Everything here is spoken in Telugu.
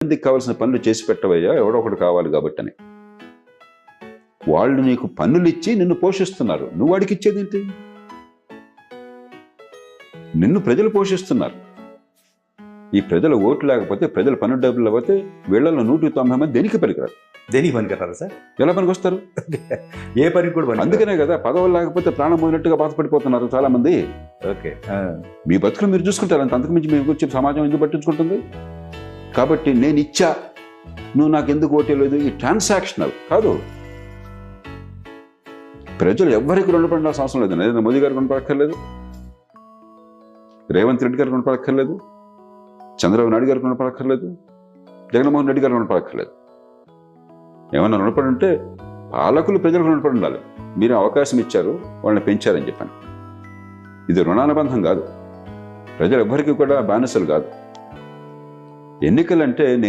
మందికి కావాల్సిన పనులు చేసి పెట్టవయ్యా? ఎవడో ఒకటి కావాలి కాబట్టి అని వాళ్ళు నీకు పన్నులు ఇచ్చి నిన్ను పోషిస్తున్నారు. నువ్వు వాడికి ఇచ్చేది ఏంటి నిన్ను ప్రజలు పోషిస్తున్నారు. ఈ ప్రజల ఓటు లేకపోతే ప్రజల పన్ను డబ్బులు లేకపోతే వీళ్ళలో నూట తొంభై మంది దేనికి పనికిరారు? దేనికి పనికిరారా సార్? ఎలా పనికి వస్తారు ఏ పనికి కూడా అందుకనే కదా పదవులు లేకపోతే ప్రాణం పోయినట్టుగా బాధపడిపోతున్నారు చాలా మంది ఓకే మీ బతుకులు మీరు చూసుకుంటారు. అంత అంతకు మించి మీకు వచ్చి సమాజం ఎందుకు పట్టించుకుంటుంది? కాబట్టి నేను ఇచ్చా. నువ్వు నాకు ఎందుకు ఓటేయలేదు? ఈ ట్రాన్సాక్షనల్ కాదు. ప్రజలు ఎవరికి రుణపడాల్సిన అవసరం లేదు. నరేంద్ర మోదీ గారు రుణపడక్కర్లేదు. రేవంత్ రెడ్డి గారు రుణపడక్కర్లేదు. చంద్రబాబు నాయుడు గారు రుణపడక్కర్లేదు. జగన్మోహన్ రెడ్డి గారు రుణపడక్కర్లేదు. ఏమన్నా రుణపడి ఉంటే పాలకులు ప్రజలకు రుణపడి ఉండాలి మీరు అవకాశం ఇచ్చారు వాళ్ళని పెంచారని చెప్పాను. ఇది రుణానుబంధం కాదు. ప్రజలు ఎవ్వరికి కూడా బానిసలు కాదు. ఎన్నికలంటే నేను